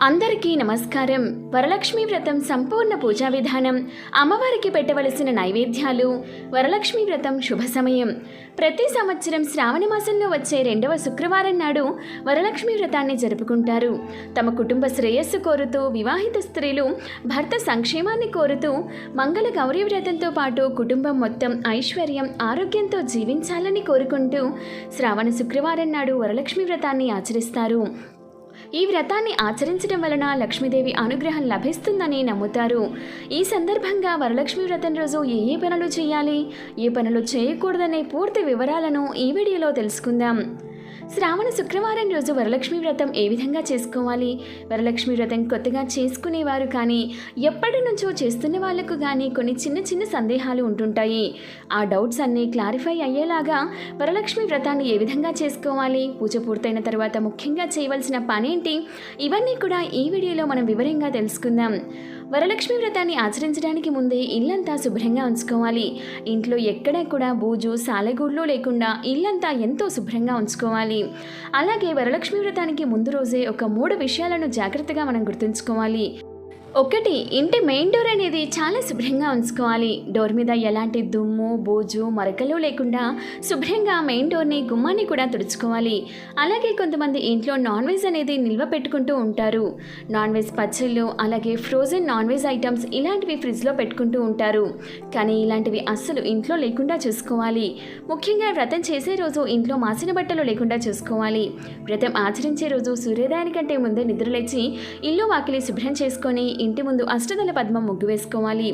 అందరికీ నమస్కారం. వరలక్ష్మి వ్రతం సంపూర్ణ పూజా విధానం. అమ్మవారికి పెట్టవలసిన నైవేద్యాలు వరలక్ష్మి వ్రతం శుభ సమయం. ప్రతి సంవత్సరం శ్రావణ మాసంలో వచ్చే రెండవ శుక్రవారం నాడు వరలక్ష్మి వ్రతాన్ని జరుపుకుంటారు. తమ కుటుంబ శ్రేయస్సు కోరుతూ వివాహిత స్త్రీలు భర్త సంక్షేమాన్ని కోరుతూ మంగళ గౌరీ వ్రతంతో పాటు కుటుంబం మొత్తం ఐశ్వర్యం ఆరోగ్యంతో జీవించాలని కోరుకుంటూ శ్రావణ శుక్రవారం నాడు వరలక్ష్మి వ్రతాన్ని ఆచరిస్తారు. ఈ వ్రతాన్ని ఆచరించడం వలన లక్ష్మీదేవి అనుగ్రహం లభిస్తుందని నమ్ముతారు. ఈ సందర్భంగా వరలక్ష్మి వ్రతం రోజు ఏ ఏ పనులు చేయాలి? ఏ పనులు చేయకూడదనే పూర్తి వివరాలను ఈ వీడియోలో తెలుసుకుందాం. శ్రావణ శుక్రవారం రోజు వరలక్ష్మి వ్రతం ఏ విధంగా చేసుకోవాలి? వరలక్ష్మి వ్రతం కొత్తగా చేసుకునేవారు కానీ ఎప్పటి నుంచో చేస్తున్న వాళ్ళకు కానీ కొన్ని చిన్న చిన్న సందేహాలు ఉంటుంటాయి. ఆ డౌట్స్ అన్నీ క్లారిఫై అయ్యేలాగా వరలక్ష్మి వ్రతాన్ని ఏ విధంగా చేసుకోవాలి? పూజ పూర్తయిన తర్వాత ముఖ్యంగా చేయవలసిన పనేంటి? ఇవన్నీ కూడా ఈ వీడియోలో మనం వివరంగా తెలుసుకుందాం. వరలక్ష్మి వ్రతాన్ని ఆచరించడానికి ముందే ఇల్లంతా శుభ్రంగా ఉంచుకోవాలి. ఇంట్లో ఎక్కడా కూడా బూజు సాలెగూళ్ళు లేకుండా ఇల్లంతా ఎంతో శుభ్రంగా ఉంచుకోవాలి. అలాగే వరలక్ష్మి వ్రతానికి ముందు రోజే ఒక మూడు విషయాలను జాగ్రత్తగా మనం గుర్తుంచుకోవాలి. ఒకటి ఇంటి మెయిన్ డోర్ అనేది చాలా శుభ్రంగా ఉంచుకోవాలి. డోర్ మీద ఎలాంటి దుమ్ము బోజు మరకలు లేకుండా శుభ్రంగా మెయిన్ డోర్ని గుమ్మాన్ని కూడా తుడుచుకోవాలి. అలాగే కొంతమంది ఇంట్లో నాన్ వెజ్ అనేది నిల్వ పెట్టుకుంటూ ఉంటారు. నాన్ వెజ్ పచ్చళ్ళు అలాగే ఫ్రోజన్ నాన్ వెజ్ ఐటమ్స్ ఇలాంటివి ఫ్రిడ్జ్లో పెట్టుకుంటూ ఉంటారు. కానీ ఇలాంటివి అస్సలు ఇంట్లో లేకుండా చూసుకోవాలి. ముఖ్యంగా వ్రతం చేసే రోజు ఇంట్లో మాసిన బట్టలు లేకుండా చూసుకోవాలి. వ్రతం ఆచరించే రోజు సూర్యోదయానికంటే ముందే నిద్రలేచి ఇల్లు వాకిలి శుభ్రం చేసుకొని ఇంటి ముందు అష్టదల పద్మం ముగ్గు వేసుకోవాలి.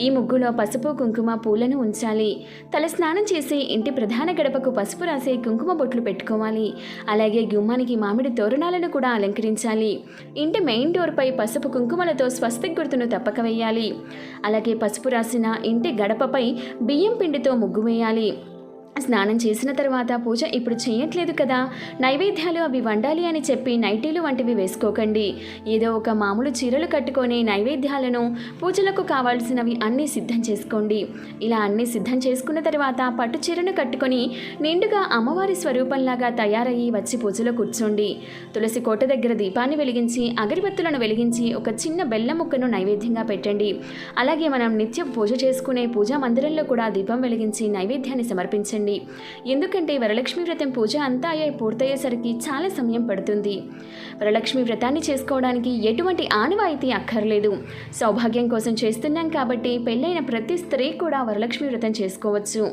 ఈ ముగ్గులో పసుపు కుంకుమ పూలను ఉంచాలి. తల స్నానం చేసి ఇంటి ప్రధాన గడపకు పసుపు రాసి కుంకుమ బొట్లు పెట్టుకోవాలి. అలాగే గుమ్మానికి మామిడి తోరణాలను కూడా అలంకరించాలి. ఇంటి మెయిన్ డోర్పై పసుపు కుంకుమలతో స్వస్తిక్ గుర్తును తప్పక వేయాలి. అలాగే పసుపు రాసిన ఇంటి గడపపై బియ్యం పిండితో ముగ్గు వేయాలి. స్నానం చేసిన తర్వాత పూజ ఇప్పుడు చేయట్లేదు కదా. నైవేద్యాలు అవి వండాలి అని చెప్పి నైటీలు వంటివి వేసుకోకండి. ఏదో ఒక మామూలు చీరలు కట్టుకొని నైవేద్యాలను పూజలకు కావాల్సినవి అన్నీ సిద్ధం చేసుకోండి. ఇలా అన్నీ సిద్ధం చేసుకున్న తర్వాత పట్టు చీరను కట్టుకొని నిండుగా అమ్మవారి స్వరూపంలాగా తయారయ్యి వచ్చి పూజలో కూర్చోండి. తులసి కోట దగ్గర దీపాన్ని వెలిగించి అగరబత్తులను వెలిగించి ఒక చిన్న బెల్ల ముక్కను నైవేద్యంగా పెట్టండి. అలాగే మనం నిత్యం పూజ చేసుకునే పూజా మందిరంలో కూడా దీపం వెలిగించి నైవేద్యాన్ని సమర్పించండి. ఎందుకంటే వరలక్ష్మి వ్రతం పూజ అంతా అయ్యే పూర్తయ్యేసరికి చాలా సమయం పడుతుంది. వరలక్ష్మి వ్రతాన్ని చేసుకోవడానికి ఎటువంటి ఆనవాయితీ అక్కర్లేదు. సౌభాగ్యం కోసం చేస్తున్నాం కాబట్టి పెళ్ళైన ప్రతి స్త్రీ కూడా వరలక్ష్మి వ్రతం చేసుకోవచ్చు.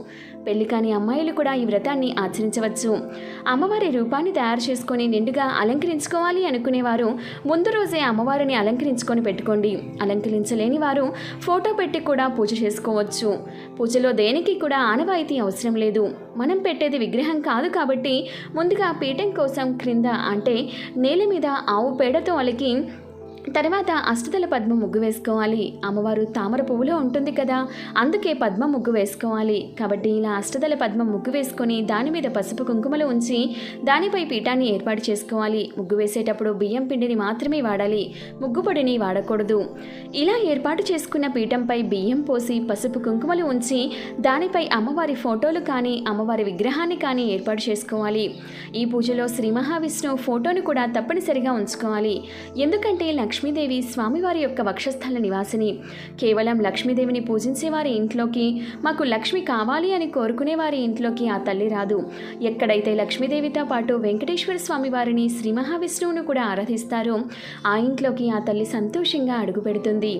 పెళ్ళి కాని అమ్మాయిలు కూడా ఈ వ్రతాన్ని ఆచరించవచ్చు. అమ్మవారి రూపాన్ని తయారు చేసుకొని నిండుగా అలంకరించుకోవాలి అనుకునేవారు. ముందు రోజే అమ్మవారిని అలంకరించుకొని పెట్టుకోండి. అలంకరించలేని వారు ఫోటో పెట్టి కూడా పూజ చేసుకోవచ్చు. పూజలో దేనికి కూడా ఆనవాయితీ అవసరం లేదు. మనం పెట్టేది విగ్రహం కాదు కాబట్టి ముందుగా పీఠం కోసం క్రింద అంటే నేల మీద ఆవు పేడతో అలికి తర్వాత అష్టదల పద్మ ముగ్గు వేసుకోవాలి. అమ్మవారు తామర పువ్వులో ఉంటుంది కదా. అందుకే పద్మ ముగ్గు వేసుకోవాలి. కాబట్టి ఇలా అష్టదల పద్మ ముగ్గు వేసుకొని దాని మీద పసుపు కుంకుమలు ఉంచి దానిపై పీఠాన్ని ఏర్పాటు చేసుకోవాలి. ముగ్గు వేసేటప్పుడు బియ్యం పిండిని మాత్రమే వాడాలి. ముగ్గు పొడిని వాడకూడదు. ఇలా ఏర్పాటు చేసుకున్న పీఠంపై బియ్యం పోసి పసుపు కుంకుమలు ఉంచి దానిపై అమ్మవారి ఫోటోలు కానీ అమ్మవారి విగ్రహాన్ని కానీ ఏర్పాటు చేసుకోవాలి. ఈ పూజలో శ్రీ మహావిష్ణువు ఫోటోను కూడా తప్పనిసరిగా ఉంచుకోవాలి. ఎందుకంటే లక్ష్మీదేవి స్వామివారి యొక్క వక్షస్థల నివాసిని. కేవలం లక్ష్మీదేవిని పూజించే వారి ఇంట్లోకి మాకు లక్ష్మి కావాలి అని కోరుకునే వారి ఇంట్లోకి ఆ తల్లి రాదు. ఎక్కడైతే లక్ష్మీదేవితో పాటు వెంకటేశ్వర స్వామి వారిని శ్రీ మహావిష్ణువును కూడా ఆరాధిస్తారో ఆ ఇంట్లోకి ఆ తల్లి సంతోషంగా అడుగుపెడుతుంది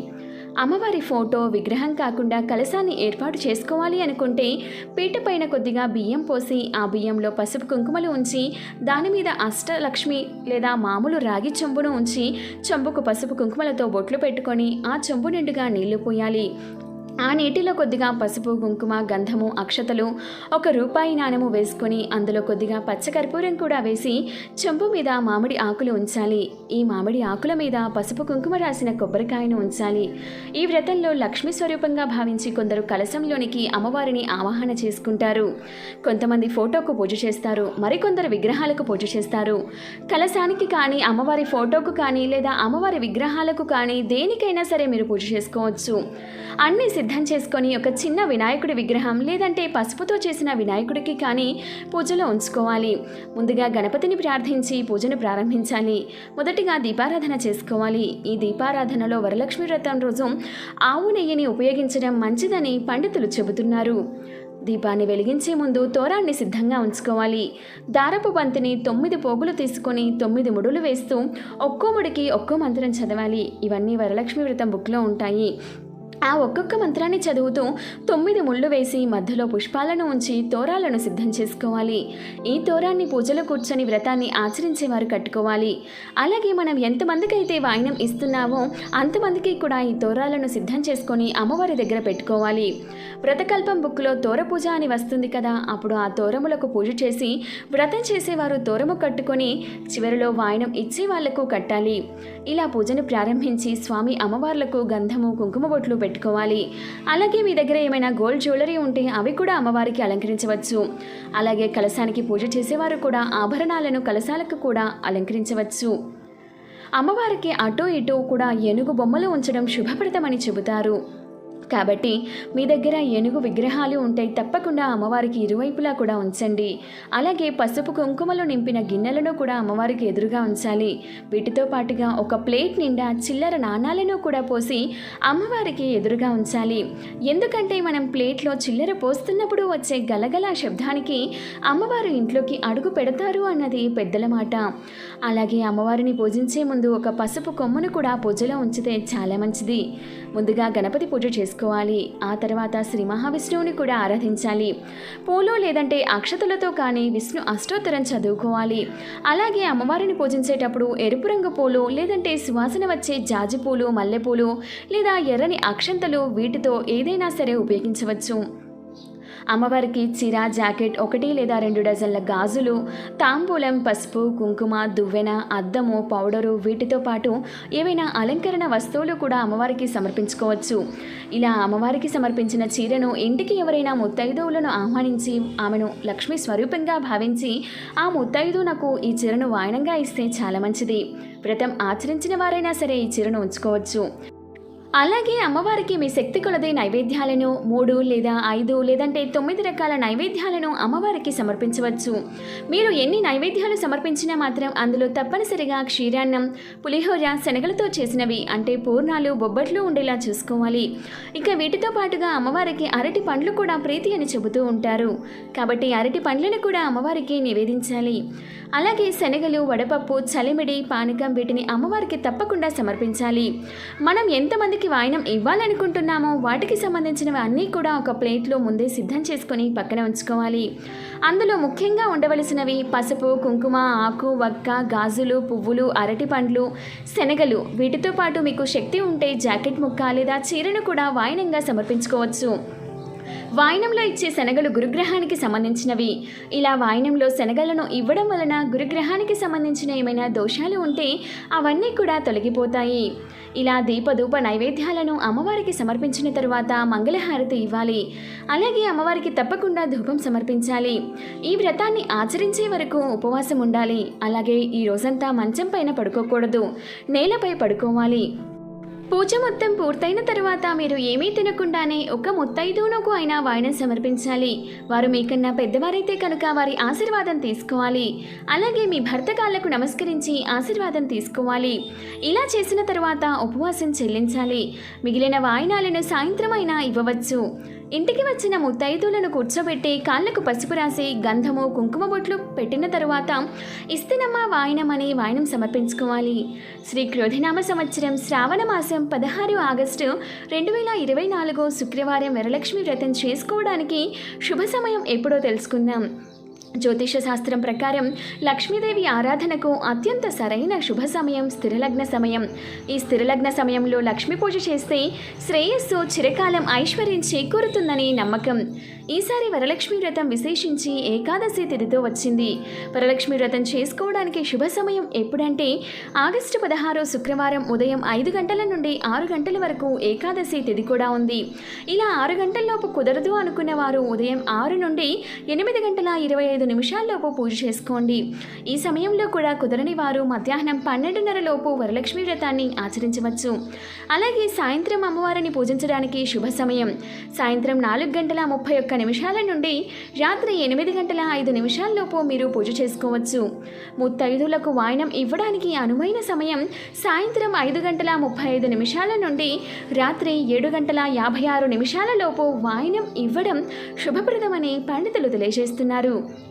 అమ్మవారి ఫోటో విగ్రహం కాకుండా కలశాన్ని ఏర్పాటు చేసుకోవాలి అనుకుంటే పీట పైన కొద్దిగా బియ్యం పోసి ఆ బియ్యంలో పసుపు కుంకుమలు ఉంచి దాని మీద అష్టలక్ష్మి లేదా మామూలు రాగి చెంబును ఉంచి చెంబుకు పసుపు కుంకుమలతో బొట్లు పెట్టుకొని ఆ చెంబు నిండుగా నీళ్ళు పోయాలి. ఆ నీటిలో కొద్దిగా పసుపు కుంకుమ గంధము అక్షతలు ఒక రూపాయి నాణెము వేసుకొని అందులో కొద్దిగా పచ్చకర్పూరం కూడా వేసి చెంబు మీద మామిడి ఆకులు ఉంచాలి. ఈ మామిడి ఆకుల మీద పసుపు కుంకుమ రాసిన కొబ్బరికాయను ఉంచాలి. ఈ వ్రతంలో లక్ష్మీ స్వరూపంగా భావించి కొందరు కలశంలోనికి అమ్మవారిని ఆవాహన చేసుకుంటారు. కొంతమంది ఫోటోకు పూజ చేస్తారు మరికొందరు విగ్రహాలకు పూజ చేస్తారు. కలశానికి కానీ అమ్మవారి ఫోటోకు కానీ లేదా అమ్మవారి విగ్రహాలకు కానీ దేనికైనా సరే మీరు పూజ చేసుకోవచ్చు. అన్ని సిద్ధం చేసుకొని ఒక చిన్న వినాయకుడి విగ్రహం లేదంటే పసుపుతో చేసిన వినాయకుడికి కానీ పూజలో ఉంచుకోవాలి. ముందుగా గణపతిని ప్రార్థించి పూజను ప్రారంభించాలి. మొదటిగా దీపారాధన చేసుకోవాలి. ఈ దీపారాధనలో వరలక్ష్మి వ్రతం రోజు ఆవు నెయ్యిని ఉపయోగించడం మంచిదని పండితులు చెబుతున్నారు. దీపాన్ని వెలిగించే ముందు తోరాన్ని సిద్ధంగా ఉంచుకోవాలి. దారపు బంతిని తొమ్మిది పోగులు తీసుకొని తొమ్మిది ముడులు వేస్తూ ఒక్కో ముడికి ఒక్కో మంత్రం చదవాలి. ఇవన్నీ వరలక్ష్మి వ్రతం బుక్లో ఉంటాయి. ఆ ఒక్కొక్క మంత్రాన్ని చదువుతూ తొమ్మిది ముళ్ళు వేసి మధ్యలో పుష్పాలను ఉంచి తోరాలను సిద్ధం చేసుకోవాలి. ఈ తోరాన్ని పూజలో కూర్చొని వ్రతాన్ని ఆచరించేవారు కట్టుకోవాలి. అలాగే మనం ఎంతమందికైతే వాయినం ఇస్తున్నామో అంతమందికి కూడా ఈ తోరాలను సిద్ధం చేసుకొని అమ్మవారి దగ్గర పెట్టుకోవాలి. వ్రతకల్పం బుక్లో తోర పూజ అని వస్తుంది కదా అప్పుడు ఆ తోరములకు పూజ చేసి వ్రతం చేసేవారు తోరము కట్టుకొని చివరిలో వాయినం ఇచ్చే వాళ్ళకు కట్టాలి. ఇలా పూజను ప్రారంభించి స్వామి అమ్మవార్లకు గంధము కుంకుమ బొట్లు పెట్టుకోవాలి. అలాగే మీ దగ్గర ఏమైనా గోల్డ్ జ్యువెలరీ ఉంటే అవి కూడా అమ్మవారికి అలంకరించవచ్చు. అలాగే కలశానికి పూజ చేసేవారు కూడా ఆభరణాలను కలశాలకు కూడా అలంకరించవచ్చు. అమ్మవారికి అటు ఇటు కూడా ఏనుగు బొమ్మలు ఉంచడం శుభప్రదమని చెబుతారు. కాబట్టి మీ దగ్గర ఏనుగు విగ్రహాలు ఉంటే తప్పకుండా అమ్మవారికి ఇరువైపులా కూడా ఉంచండి. అలాగే పసుపు కుంకుమలు నింపిన గిన్నెలను కూడా అమ్మవారికి ఎదురుగా ఉంచాలి. వీటితో పాటుగా ఒక ప్లేట్ నిండా చిల్లర నాణాలను కూడా పోసి అమ్మవారికి ఎదురుగా ఉంచాలి. ఎందుకంటే మనం ప్లేట్లో చిల్లర పోస్తున్నప్పుడు వచ్చే గలగల శబ్దానికి అమ్మవారు ఇంట్లోకి అడుగు పెడతారు అన్నది పెద్దల మాట. అలాగే అమ్మవారిని పూజించే ముందు ఒక పసుపు కొమ్మును కూడా పూజలో ఉంచితే చాలా మంచిది. ముందుగా గణపతి పూజ చేసుకోవాలి ఆ తర్వాత శ్రీ మహావిష్ణువుని కూడా ఆరాధించాలి. పూలు లేదంటే అక్షతలతో కానీ విష్ణు అష్టోత్తరం చదువుకోవాలి. అలాగే అమ్మవారిని పూజించేటప్పుడు ఎరుపు రంగు పూలు లేదంటే సువాసన వచ్చే జాజి పూలు మల్లెపూలు లేదా ఎర్రని అక్షంతలు వీటితో ఏదైనా సరే ఉపయోగించవచ్చు. అమ్మవారికి చీర జాకెట్ ఒకటి లేదా రెండు డజన్ల గాజులు తాంబూలం పసుపు కుంకుమ దువ్వెన అద్దము పౌడరు వీటితో పాటు ఏవైనా అలంకరణ వస్తువులు కూడా అమ్మవారికి సమర్పించుకోవచ్చు. ఇలా అమ్మవారికి సమర్పించిన చీరను ఇంటికి ఎవరైనా ముత్తైదువులను ఆహ్వానించి ఆమెను లక్ష్మీ స్వరూపంగా భావించి ఆ ముత్తైదునకు ఈ చీరను వాయనంగా ఇస్తే చాలా మంచిది. వ్రతం ఆచరించిన వారైనా సరే ఈ చీరను ఉంచుకోవచ్చు. అలాగే అమ్మవారికి మీ శక్తి కొలది నైవేద్యాలను మూడు లేదా ఐదు లేదంటే తొమ్మిది రకాల నైవేద్యాలను అమ్మవారికి సమర్పించవచ్చు. మీరు ఎన్ని నైవేద్యాలు సమర్పించినా మాత్రం అందులో తప్పనిసరిగా క్షీరాన్నం పులిహోర శనగలతో చేసినవి అంటే పూర్ణాలు బొబ్బట్లు ఉండేలా చూసుకోవాలి. ఇక వీటితో పాటుగా అమ్మవారికి అరటి పండ్లు కూడా ప్రీతి అని చెబుతూ ఉంటారు. కాబట్టి అరటి పండ్లను కూడా అమ్మవారికి నివేదించాలి. అలాగే శనగలు వడపప్పు చలిమిడి పానకం వీటిని అమ్మవారికి తప్పకుండా సమర్పించాలి. మనం ఎంతమందికి వాయినం ఇవ్వాలనుకుంటున్నామో వాటికి సంబంధించినవి అన్నీ కూడా ఒక ప్లేట్లో ముందే సిద్ధం చేసుకొని పక్కన ఉంచుకోవాలి. అందులో ముఖ్యంగా ఉండవలసినవి పసుపు కుంకుమ ఆకు వక్క గాజులు పువ్వులు అరటి పండ్లు శనగలు. వీటితో పాటు మీకు శక్తి ఉంటే జాకెట్ ముక్క లేదా చీరను కూడా వాయినంగా సమర్పించుకోవచ్చు. వాయనంలో ఇచ్చే శనగలు గురుగ్రహానికి సంబంధించినవి. ఇలా వాయనంలో శనగలను ఇవ్వడం వలన గురుగ్రహానికి సంబంధించిన ఏమైనా దోషాలు ఉంటే అవన్నీ కూడా తొలగిపోతాయి. ఇలా దీపధూప నైవేద్యాలను అమ్మవారికి సమర్పించిన తరువాత మంగళహారతి ఇవ్వాలి. అలాగే అమ్మవారికి తప్పకుండా ధూపం సమర్పించాలి. ఈ వ్రతాన్ని ఆచరించే వరకు ఉపవాసం ఉండాలి. అలాగే ఈ రోజంతా మంచం పైన పడుకోకూడదు. నేలపై పడుకోవాలి. పూజ మొత్తం పూర్తయిన తర్వాత మీరు ఏమీ తినకుండానే ఒక ముత్తైదువునకు అయినా వాయినం సమర్పించాలి. వారు మీకన్నా పెద్దవారైతే కనుక వారి ఆశీర్వాదం తీసుకోవాలి. అలాగే మీ భర్త కాళ్ళకు నమస్కరించి ఆశీర్వాదం తీసుకోవాలి. ఇలా చేసిన తర్వాత ఉపవాసం చెల్లించాలి. మిగిలిన వాయినాలను సాయంత్రం అయినా ఇవ్వవచ్చు. ఇంటికి వచ్చిన ముత్తైదులను కూర్చోబెట్టి కాళ్ళకు పసుపు రాసి గంధము కుంకుమ బొట్లు పెట్టిన తరువాత ఇస్తినమ్మ వాయనం అనే వాయనం సమర్పించుకోవాలి. శ్రీ క్రోధినామ సంవత్సరం శ్రావణ మాసం పదహారు ఆగస్టు రెండు వేల ఇరవై నాలుగు శుక్రవారం వరలక్ష్మి వ్రతం చేసుకోవడానికి శుభ సమయం ఎప్పుడో తెలుసుకుందాం. జ్యోతిష శాస్త్రం ప్రకారం లక్ష్మీదేవి ఆరాధనకు అత్యంత సరైన శుభ సమయం స్థిరలగ్న సమయం. ఈ స్థిరలగ్న సమయంలో లక్ష్మీ పూజ చేస్తే శ్రేయస్సు చిరకాలం ఐశ్వర్యం చేకూరుతుందని నమ్మకం. ఈసారి వరలక్ష్మి వ్రతం విశేషించి ఏకాదశి తిథితో వచ్చింది. వరలక్ష్మి వ్రతం చేసుకోవడానికి శుభ సమయం ఎప్పుడంటే ఆగస్టు పదహారు శుక్రవారం ఉదయం ఐదు గంటల నుండి ఆరు గంటల వరకు ఏకాదశి తిథి కూడా ఉంది. ఇలా ఆరు గంటల్లోపు కుదరదు అనుకున్న వారు ఉదయం ఆరు నుండి ఎనిమిది గంటల ఇరవై ఐదు నిమిషాల్లోపు పూజ చేసుకోండి. ఈ సమయంలో కూడా కుదరని వారు మధ్యాహ్నం పన్నెండున్నర లోపు వరలక్ష్మి వ్రతాన్ని ఆచరించవచ్చు. అలాగే సాయంత్రం అమ్మవారిని పూజించడానికి శుభ సమయం. సాయంత్రం నాలుగు గంటల ముప్పై ఒక్క నిమిషాల నుండి రాత్రి ఎనిమిది గంటల ఐదు నిమిషాల్లోపు మీరు పూజ చేసుకోవచ్చు. ముత్తైదులకు వాయనం ఇవ్వడానికి అనువైన సమయం సాయంత్రం ఐదు గంటల ముప్పై ఐదు నిమిషాల నుండి రాత్రి ఏడు గంటల యాభై ఆరు నిమిషాలలోపు వాయనం ఇవ్వడం శుభప్రదమని పండితులు తెలియజేస్తున్నారు.